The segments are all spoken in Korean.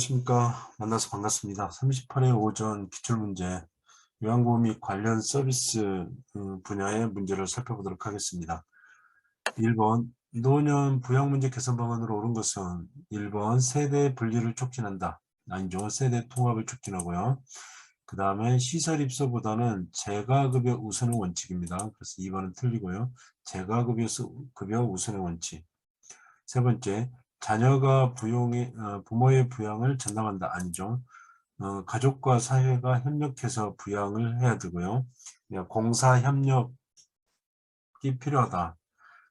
안녕하십니까. 만나서 반갑습니다. 38회 오전 기출문제, 요양보호 및 관련 서비스 음, 분야의 문제를 살펴보도록 하겠습니다. 1번, 노년 부양문제 개선 방안으로 옳은 것은 1번, 세대 분리를 촉진한다. 아니죠. 세대 통합을 촉진하고요. 그 다음에 시설 입소보다는 재가급여 우선의 원칙입니다. 그래서 2번은 틀리고요. 재가급여 수- 급여 우선의 원칙. 세 번째, 자녀가 부용의 어, 부모의 부양을 전담한다 아니죠. 어, 가족과 사회가 협력해서 부양을 해야 되고요. 공사 협력이 필요하다.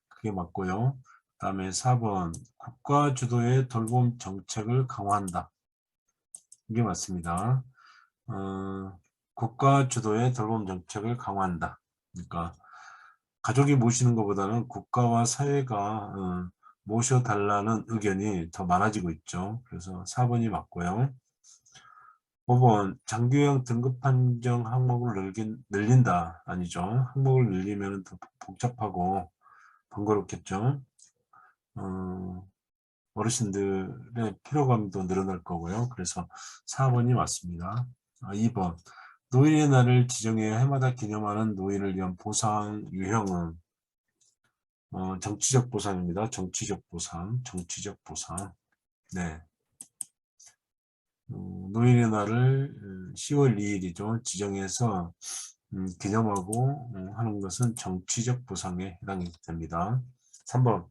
그게 맞고요. 그 다음에 4번 국가 주도의 돌봄 정책을 강화한다. 이게 맞습니다. 어, 국가 주도의 돌봄 정책을 강화한다. 그러니까 가족이 모시는 것보다는 국가와 사회가 어, 모셔달라는 의견이 더 많아지고 있죠. 그래서 4번이 맞고요. 5번 장교형 등급 판정 항목을 늘긴, 늘린다. 아니죠. 항목을 늘리면 더 복잡하고 번거롭겠죠. 어, 어르신들의 피로감도 늘어날 거고요. 그래서 4번이 맞습니다. 아, 2번 노인의 날을 지정해 해마다 기념하는 노인을 위한 보상 유형은 어, 정치적 보상입니다. 정치적 보상, 정치적 보상. 네. 어, 노인의 날을 10월 2일이죠. 지정해서 음, 기념하고 음, 하는 것은 정치적 보상에 해당이 됩니다. 3번.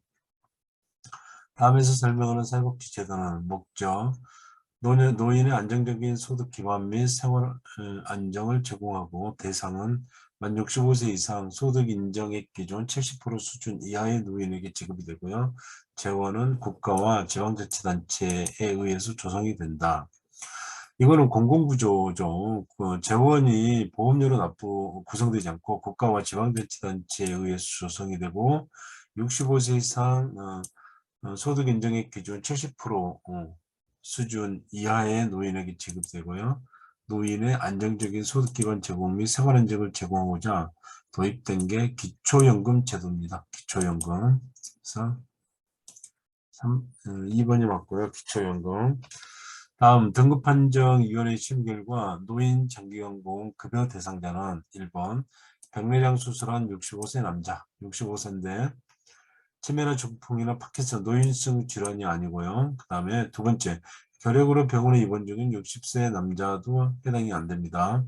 다음에서 설명하는 사회복지 제도는 목적, 노인, 노인의 안정적인 소득 기반 및 생활 어, 안정을 제공하고 대상은 만 65세 이상 소득 인정액 기준 70% 수준 이하의 노인에게 지급이 되고요. 재원은 국가와 지방자치단체에 의해서 조성이 된다. 이거는 공공구조죠. 그 재원이 보험료로 납부 구성되지 않고 국가와 지방자치단체에 의해서 조성이 되고 65세 이상 어, 어, 소득 인정액 기준 70% 어, 수준 이하의 노인에게 지급되고요. 노인의 안정적인 소득기반 제공 및 생활안정을 제공하고자 도입된 게 기초연금 제도입니다. 기초연금. 그래서 3, 2번이 맞고요. 기초연금. 다음 등급판정위원회 심의 결과 노인 장기연봉 급여 대상자는 1번 백내장 수술한 65세 남자 65세인데 치매나 중풍이나 파킨슨 노인성 질환이 아니고요. 그 다음에 두 번째 결핵으로 병원에 입원 중인 60세 남자도 해당이 안 됩니다.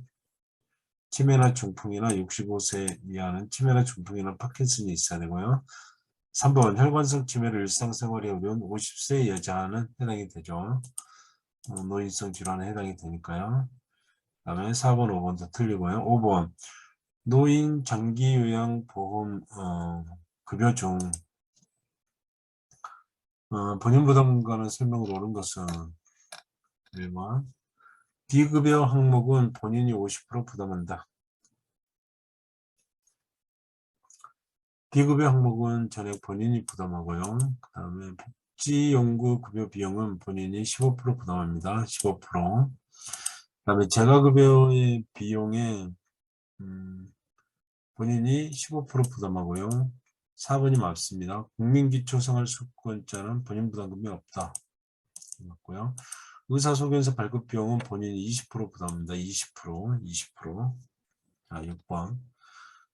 치매나 중풍이나 65세 이하는 치매나 중풍이나 파킨슨이 있어야 되고요. 3번 혈관성 치매를 일상생활에 어려운 50세 여자는 해당이 되죠. 어, 노인성 질환에 해당이 되니까요. 그 다음에 4번, 5번도 틀리고요. 5번 노인 장기요양보험 어, 급여 중 어, 본인 부담과는 설명으로 옳은 것은 1번 비급여 항목은 본인이 50% 부담한다. 비급여 항목은 전액 본인이 부담하고요. 그 다음에 복지연구 급여 비용은 본인이 15% 부담합니다. 15%. 그 다음에 재가급여의 비용에 음, 본인이 15% 부담하고요. 4번이 맞습니다. 국민기초생활수급권자는 본인 부담금이 없다. 맞고요. 의사소견서 발급 비용은 본인이 20% 부담합니다. 20%, 20%. 자, 6번.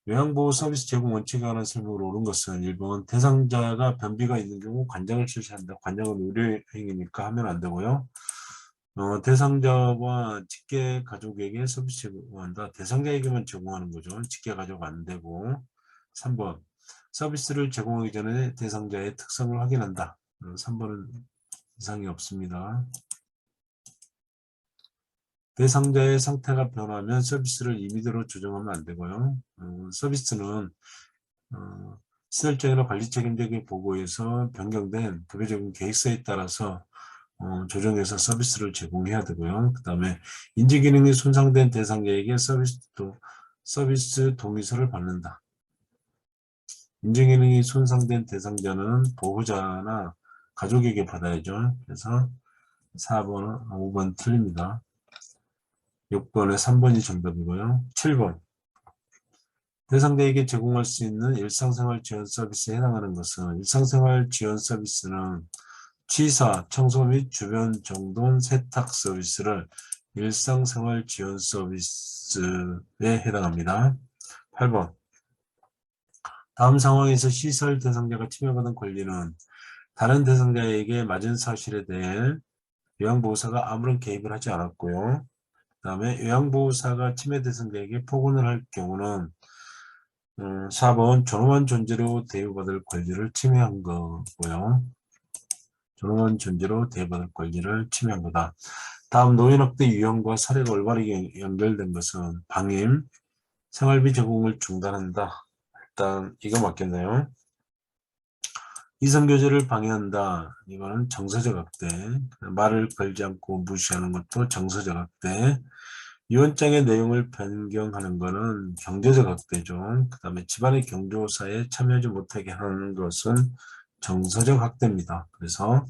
요양보호 서비스 제공 원칙에 관한 설명을 옳은 것은 1번 대상자가 변비가 있는 경우 관장을 실시한다. 관장은 의료행위니까 하면 안 되고요. 어, 대상자와 직계 가족에게 서비스 제공한다. 대상자에게만 제공하는 거죠. 직계 가족 안 되고. 3번 서비스를 제공하기 전에 대상자의 특성을 확인한다. 3번은 이상이 없습니다. 대상자의 상태가 변하면 서비스를 임의대로 조정하면 안 되고요. 어, 서비스는 어, 시설적이나 관리 책임자에게 보고해서 변경된 급여 제공 계획서에 따라서 어, 조정해서 서비스를 제공해야 되고요. 그 다음에 인지 기능이 손상된 대상자에게 서비스, 도, 서비스 동의서를 받는다. 인지 기능이 손상된 대상자는 보호자나 가족에게 받아야죠. 그래서 4번, 5번 틀립니다. 6번에 3번이 정답이고요. 7번. 대상자에게 제공할 수 있는 일상생활 지원 서비스에 해당하는 것은 일상생활 지원 서비스는 취사, 청소 및 주변 정돈 세탁 서비스를 일상생활 지원 서비스에 해당합니다. 8번 다음 상황에서 시설 대상자가 침해받은 권리는 다른 대상자에게 맞은 사실에 대해 요양보호사가 아무런 개입을 하지 않았고요. 그 다음에 요양보호사가 침해 대상자에게 폭언을 할 경우는 음, 4번 존엄한 존재로 대우받을 권리를 침해한 거고요. 존엄한 존재로 대우받을 권리를 침해한 거다. 다음 노인학대 유형과 사례가 올바르게 연결된 것은 방임, 생활비 제공을 중단한다. 일단 이거 맞겠네요. 이성교제를 방해한다. 이거는 정서적 학대. 말을 걸지 않고 무시하는 것도 정서적 학대. 유언장의 내용을 변경하는 것은 경제적 학대죠. 그 다음에 집안의 경조사에 참여하지 못하게 하는 것은 정서적 학대입니다. 그래서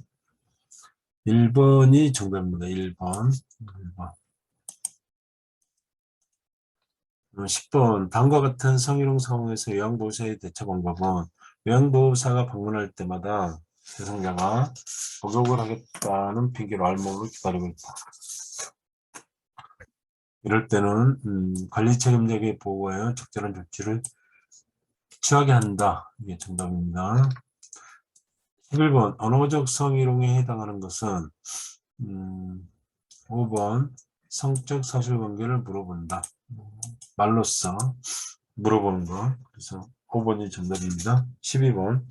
1번이 정답입니다. 1번. 1번. 10번. 다음과 같은 성희롱 상황에서 요양보호사의 대처 방법은 요양보호사가 방문할 때마다 대상자가 목욕을 하겠다는 핑계로 알몸으로 기다리고 있다. 이럴 때는 음, 관리 책임자에게 보고하여 적절한 조치를 취하게 한다. 이게 정답입니다. 11번 언어적 성희롱에 해당하는 것은 음, 5번 성적 사실관계를 물어본다. 말로써 물어보는 거. 그래서 5번이 정답입니다. 12번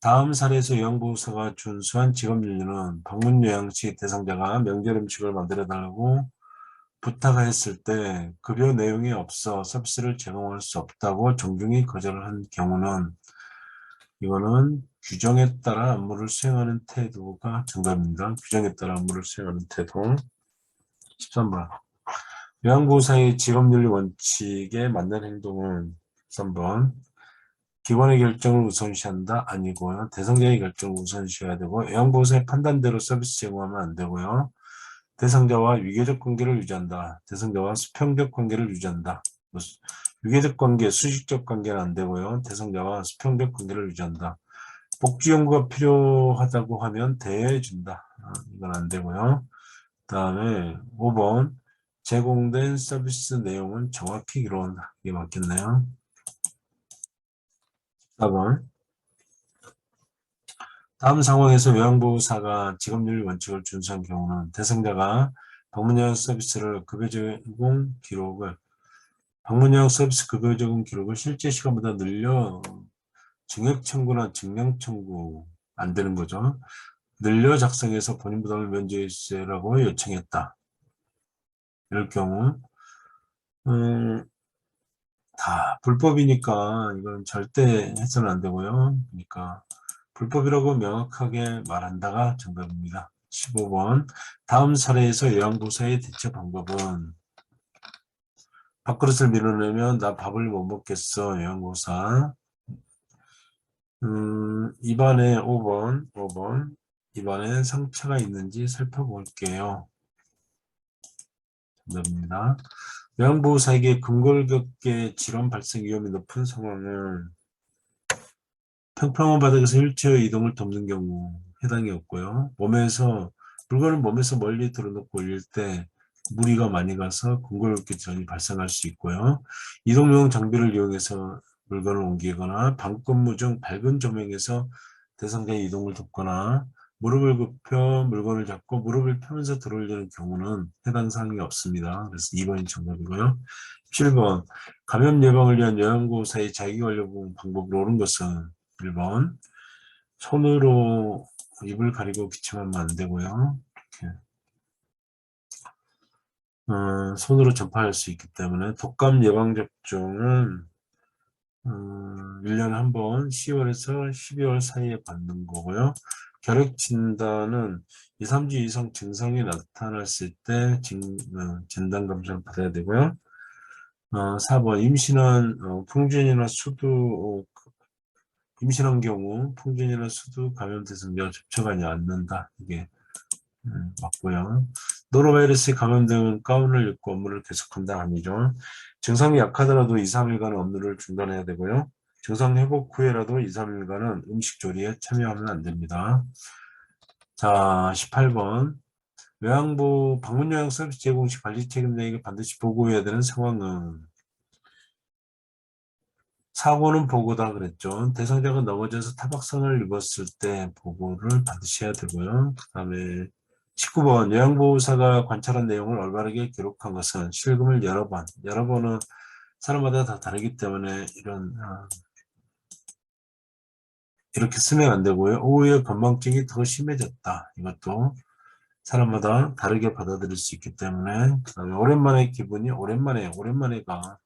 다음 사례에서 요양보호사가 준수한 직업윤리는 방문 요양시 대상자가 명절 음식을 만들어 달라고 부탁했을 때 급여 내용이 없어 서비스를 제공할 수 없다고 정중히 거절을 한 경우는 이거는 규정에 따라 업무를 수행하는 태도가 정답입니다. 규정에 따라 업무를 수행하는 태도. 13번. 요양보호사의 직업윤리 원칙에 맞는 행동은 3번. 기관의 결정을 우선시한다? 아니고요. 대상자의 결정을 우선시해야 되고 요양보호사의 판단대로 서비스 제공하면 안 되고요. 대상자와 위계적 관계를 유지한다. 대상자와 수평적 관계를 유지한다. 위계적 관계, 수식적 관계는 안 되고요. 대상자와 수평적 관계를 유지한다. 복지 연구가 필요하다고 하면 대여해준다. 아, 이건 안 되고요. 그 다음에 5번 제공된 서비스 내용은 정확히 이루어온다. 이게 맞겠네요. 4번 다음 상황에서 요양보호사가 직업윤리 원칙을 준수한 경우는 대상자가 방문요양 서비스를 급여 제공 기록을 방문요양 서비스 급여 제공 기록을 실제 시간보다 늘려 증액 청구나 증량 청구 안 되는 거죠. 늘려 작성해서 본인 부담을 면제해 주세요라고 요청했다. 이럴 경우 음, 다 불법이니까 이건 절대 해서는 안 되고요. 그러니까 불법이라고 명확하게 말한다가 정답입니다. 15번 다음 사례에서 요양보호사의 대처 방법은 밥그릇을 밀어내면 나 밥을 못 먹겠어 요양보호사 음, 입안에 5번 5번 입안에 상처가 있는지 살펴볼게요. 정답입니다. 요양보호사에게 근골격계 질환 발생 위험이 높은 상황은 평평한 바닥에서 휠체어 이동을 돕는 경우 해당이 없고요. 몸에서 물건을 몸에서 멀리 들어놓고 올릴 때 무리가 많이 가서 근골격계 질환이 발생할 수 있고요. 이동용 장비를 이용해서 물건을 옮기거나 방근무 중 밝은 조명에서 대상자의 이동을 돕거나 무릎을 굽혀 물건을 잡고 무릎을 펴면서 들어올리는 경우는 해당 사항이 없습니다. 그래서 2번이 정답이고요. 7번 감염 예방을 위한 요양보호사의 자기관리 방법으로 옳은 것은 1번 손으로 입을 가리고 기침하면 안 되고요. 이렇게 어, 손으로 전파할 수 있기 때문에 독감 예방접종은 음, 1년에 한 번 10월에서 12월 사이에 받는 거고요. 결핵 진단은 2, 3주 이상 증상이 나타났을 때 진, 어, 진단 검사를 받아야 되고요. 어, 4번 임신한 어, 풍진이나 수두 어, 임신한 경우 풍진이나 수두 감염 대상자와 접촉하지 않는다. 이게 음, 맞고요. 노로바이러스에 감염된 가운을 입고 업무를 계속한다 아니죠. 증상이 약하더라도 2, 3일간은 업무를 중단해야 되고요. 증상 회복 후에라도 2, 3일간은 음식 조리에 참여하면 안 됩니다. 자, 18번. 요양보 방문 요양 서비스 제공 시 관리 책임자에게 반드시 보고해야 되는 상황은 사고는 보고다 그랬죠. 대상자가 넘어져서 타박상을 입었을 때 보고를 반드시 해야 되고요. 그 다음에 19번 요양보호사가 관찰한 내용을 올바르게 기록한 것은 실금을 여러 번, 여러 번은 사람마다 다 다르기 때문에 이런 아, 이렇게 쓰면 안 되고요. 오후에 건망증이 더 심해졌다. 이것도 사람마다 다르게 받아들일 수 있기 때문에 그 다음에 오랜만에 기분이 오랜만에 오랜만에가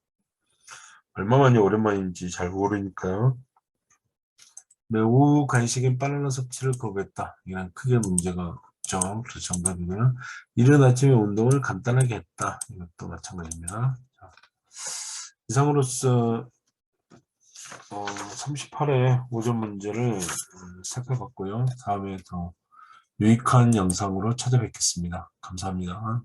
얼마만이 오랜만인지 잘 모르니까요. 매우 간식인 바나나 섭취를 거부했다. 이건 크게 문제가 없죠. 그래서 정답이고요. 이른 아침에 운동을 간단하게 했다. 이것도 마찬가지입니다. 자, 이상으로서 어, 38회 오전 문제를 음, 살펴봤고요. 다음에 더 유익한 영상으로 찾아뵙겠습니다. 감사합니다.